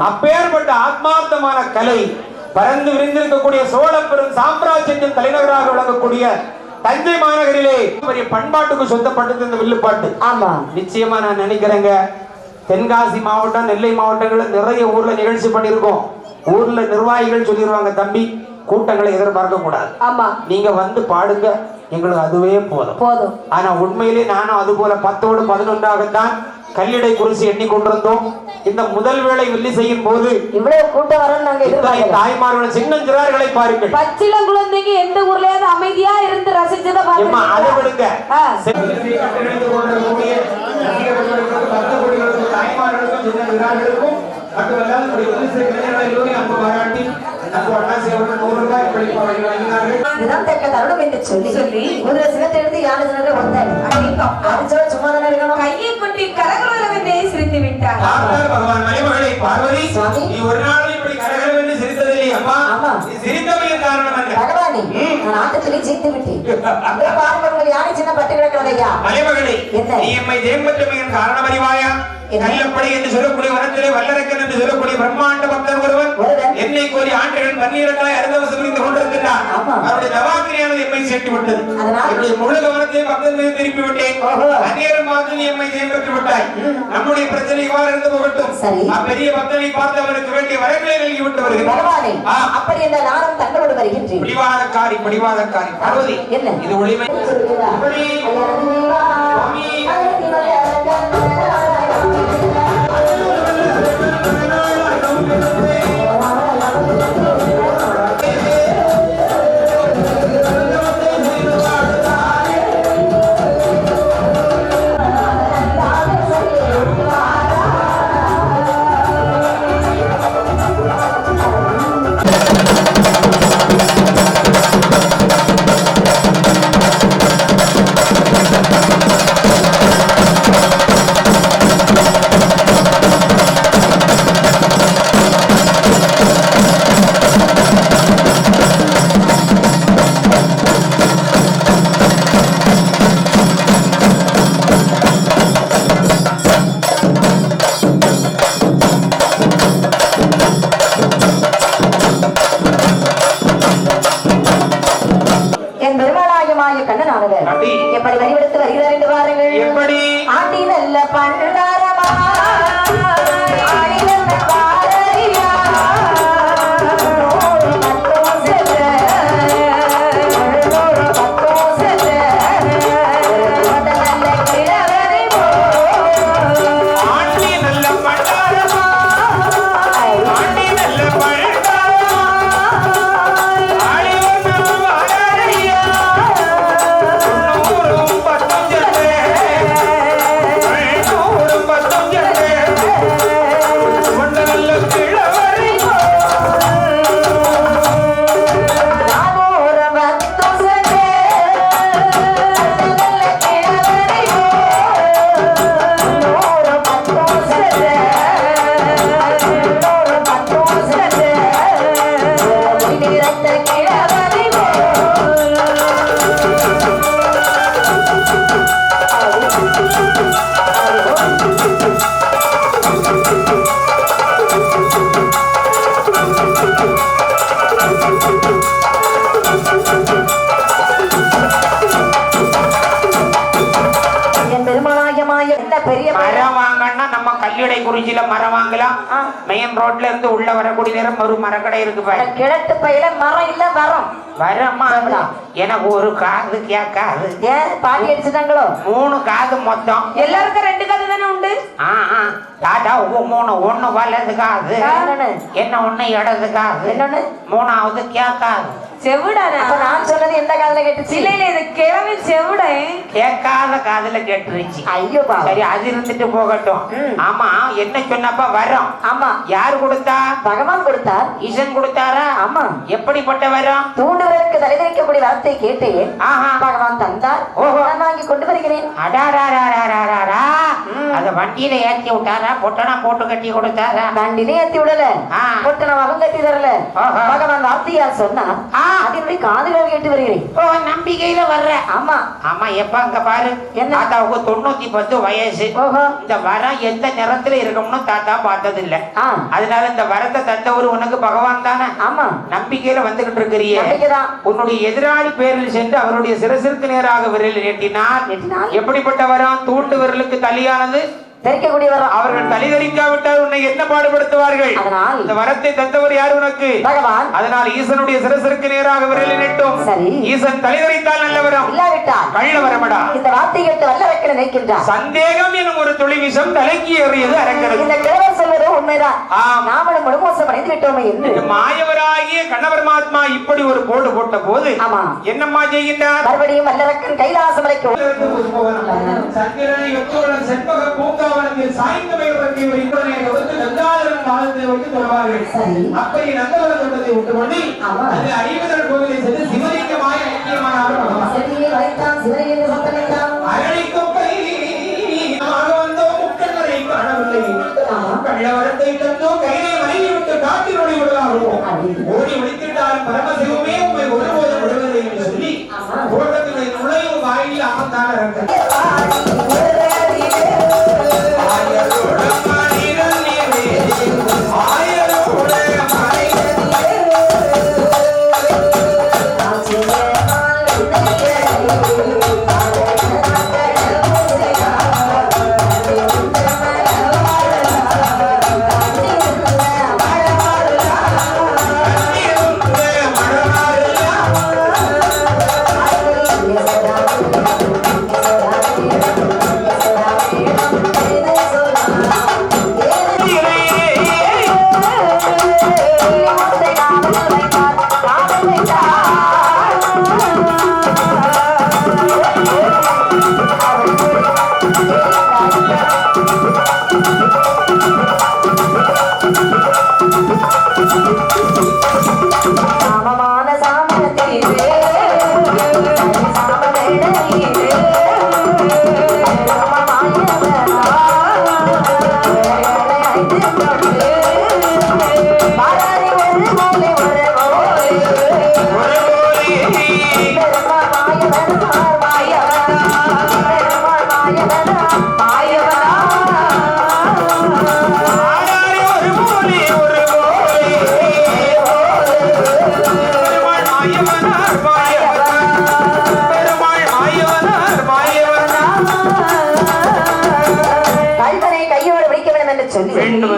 அப்பேற்பட்ட ஆத்மார்த்தமான கலை பறந்து விரிந்திருக்கக்கூடிய சோழ பெரும் சாம்ராஜ்யத்தின் தலைநகராக விளங்கக்கூடிய தஞ்சை மாநகரிலே பெரிய பண்பாட்டுக்கு சொந்தப்பட்டது இந்த வில்லுப்பாட்டு. ஆமா. நிச்சயமா நான் நினைக்கிறேங்க. தென்காசி மாவட்டம் நெல்லை மாவட்டங்கள்ல நிறைய ஊர்ல நிகழ்ச்சி பண்ணியிருக்கோம். ஊர்ல நிர்வாகிகள் சொல்லிடுவாங்க தம்பி கூட்டங்களை எதிர்பார்க்க கூடாது. ஆமா. நீங்க வந்து பாடுங்க. எங்களுக்கு அதுவே போதும். போதும். ஆனா உண்மையிலே நானும் அது போல பத்தோடு பதினொன்றாகத்தான் கல்லிடை குறிச்சி எண்ணிக்கொண்டிருந்தோம் இந்த முதல் வேளை வெள்ளி செய்யும் போது இவ்வளவு கூட்டம் நாங்க தாய்மார்கள் சின்னஞ்சிறார்களை பாருங்கள். பச்சிளம் குழந்தைங்க எந்த ஊர்லயாவது அமைதியா இருந்து ரசிச்சதை எம்மா அதை விடுங்க. தாய்மார்களுக்கும், சின்னஞ்சிறார்களுக்கும், மட்டுமல்லாது சினத்தை எடுத்து யானை சினத்தை வந்தாரு சும்மா தானே இருக்கணும்? கையை பகவான் மலைமகளை பார்வதி. நீ ஒரு நாள் இப்படி கரகரவென்று சிரித்ததில்லை அம்மா. நீ சிரித்தமையின் காரணம் என்ன பகவானே. நான் ஆட்டத்திலே ஜெயித்து விட்டேன் உங்கள் யானை சின்ன பட்டு கிடக்கிறது ஐயா மலைமகளே என்ன? நீ எம்மை ஜெயம்பற்றமையின் காரணம் அறிவாயா என்று சொல்லக்கூடிய வனத்திலே வல்லரக்கன் என்று சொல்லக்கூடிய பிரம்மாண்ட பக்தன் ஒருவன். என்னை கோரி ஆண்டுகள் பன்னிரண்டாய் அறுதவசம் புரிந்து கொண்டிருக்கிறார். அவருடைய நவாக்கிரியானது எம்மை சேர்த்து விட்டது அதனால்? என்னுடைய முழு கவனத்தையும் பக்தன் மீது திருப்பி விட்டேன். ஓஹோ. அந்நேரம் பார்த்து நீ எம்மை ஜெயம் பெற்று விட்டாய். நம்முடைய பிரச்சனை இவ்வாறு இருந்து போகட்டும். அப்பெரிய பக்தனை பார்த்து அவனுக்கு வேண்டிய வரங்களை நல்கி விட்டு வருகிறேன். அப்படி என்ற நானும் தங்களோடு வருகின்றேன். பிடிவாதக்காரி பிடிவாதக்காரி. பார்வதி என்ன? இது ஒளிமை. என் பெருமாளாயமாய கண்ணனானவர். எப்படி வரிவெடுத்து வருகிறார் என்று பாருங்கள். எப்படி? ஆண்டி நல்ல பண்டாரமா. பெரிய மரம் வாங்கன்னா நம்ம கல்லிடை குறிச்சியில மரம் வாங்கலாம். மெயின் ரோட்ல இருந்து உள்ள வரக்கூடிய நேரம் ஒரு மரக்கடை இருக்கு பாரு. கிழட்டு பையில மரம் இல்ல மரம். வரமா? எனக்கு ஒரு காது கேட்காது. ஏன்? பாட்டி அடிச்சுட்டாங்களோ? மூணு காது மொத்தம். எல்லாருக்கும் ரெண்டு கதை தானே உண்டு? உ- மூணு ஒண்ணு வலது காது? என்ன ஒண்ணு இடது காது. என்னன்னு? மூணாவது கேட்காது. செவிடானா அப்ப நான் சொன்னது எந்த காதுல கேட்டுச்சு? இல்ல இல்ல இது கிழமை செவிடன் கேட்காத காதுல கேட்டுருச்சு. ஐயோ சரி அது இருந்துட்டு போகட்டும். ஆமா என்ன சொன்னப்ப வரோம்? ஆமா. யார் கொடுத்தா? பகவான் கொடுத்தார். ஈசன் கொடுத்தாரா? ஆமா. எப்படிப்பட்ட வரம் தூண்டுவதற்கு தலைவரிக்கக்கூடிய வரத்தை கேட்டேன். ஆஹா. பகவான் தந்தார். வாங்கி கொண்டு வருகிறேன். அத வண்டியில ஏத்தி விட்டாரா? பொட்டனா போட்டு கட்டி கொடுத்தாரா? நான் நிலையத்தி விடல. பொட்டணம் அவன் கட்டி தரல. பகவான் வார்த்தையா சொன்னா அதனுடைய காதுகள் கேட்டு வருகிறேன்? ஓ நம்பிக்கையில வர்ற. ஆமா. ஆமா எப்ப அங்க பாரு. என்ன? தாத்தாவுக்கு தொண்ணூத்தி பத்து வயசு இந்த வரம் எந்த நிறத்துல இருக்கும்னு தாத்தா பார்த்தது இல்ல அதனால இந்த வரத்தை தந்தவர் உனக்கு பகவான் தானே. ஆமா. நம்பிக்கையில வந்துகிட்டு நம்பிக்கைதான். உன்னுடைய எதிராளி பேரில் சென்று அவருடைய சிரசிற்கு நேராக விரல் நீட்டினார் நீட்டினால்? எப்படிப்பட்ட வரம் தூண்டு விரலுக்கு தலியானது அவர்கள் தலி தரிக்காவிட்டால் உன்னை என்ன பாடுபடுத்துவார்கள்? அதனால்? இந்த வரத்தை தந்தவர் யார் உனக்கு? பகவான். அதனால் ஈசனுடைய சிரசிற்கு நேராக விரல் நீட்டும் சரி. ஈசன் தலி தரித்தால் நல்ல வரம் இல்லாவிட்டால்? கள்ள வரமடா. இந்த வார்த்தை கேட்டு வல்ல வைக்க நினைக்கின்றார். சந்தேகம் எனும் ஒரு துளி விஷம் தலைக்கு ஏறியது அரங்கிறது இந்த கிழவர் சொல்வது உண்மைதான். நாமளும் முழுமோசம் அடைந்து விட்டோமே என்று இந்த மாயவராகிய கண்ண பரமாத்மா இப்படி ஒரு போடு போட்ட போது. என்னம்மா செய்கின்றார் மறுபடியும் வல்லரக்கன் கைலாசமலைக்கு சந்திரனை ஒத்துடன் செண்பக பூங்காவனத்தில் சாய்ந்தமை வாழ்ந்து வைத்து தொழுவார்கள் சரி. அப்படி நந்தவர தொண்டத்தை விட்டு பண்ணி. அது ஐவதர் கோவிலை சென்று சிவலிங்கமாய முக்கியமானவர் 别 走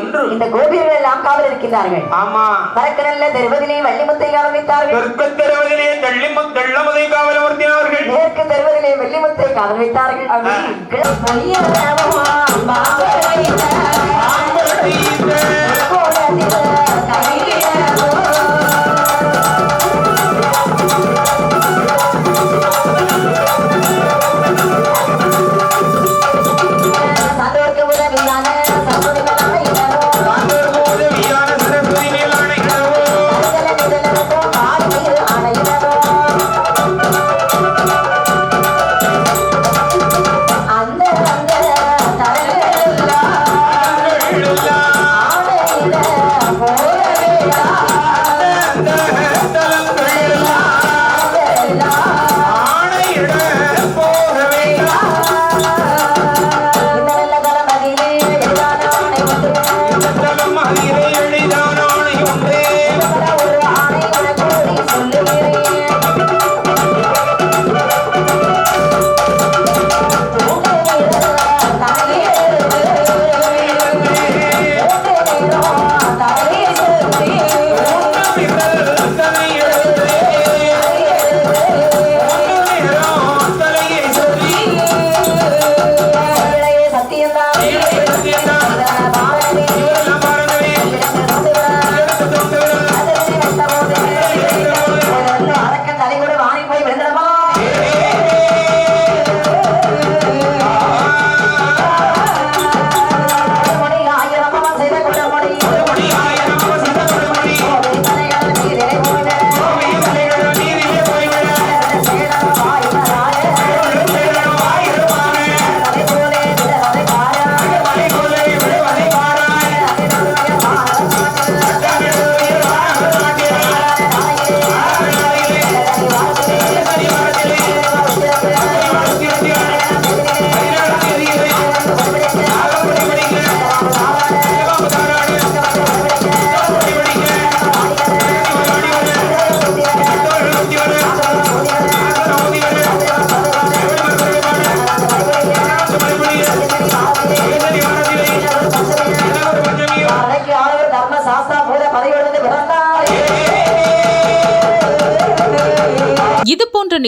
என்று. இந்த கோபியர்கள் எல்லாம் காவல் இருக்கின்றார்கள். ஆமா. பறக்க நல்ல தெருவதிலே வள்ளிமுத்தை ஆரம்பித்தார்கள் தெற்கு தெருவதிலே தள்ளிமும் தெள்ளமுதை காவல் உறுத்தினார்கள் மேற்கு தெருவதிலே வெள்ளிமுத்தை காவல் வைத்தார்கள்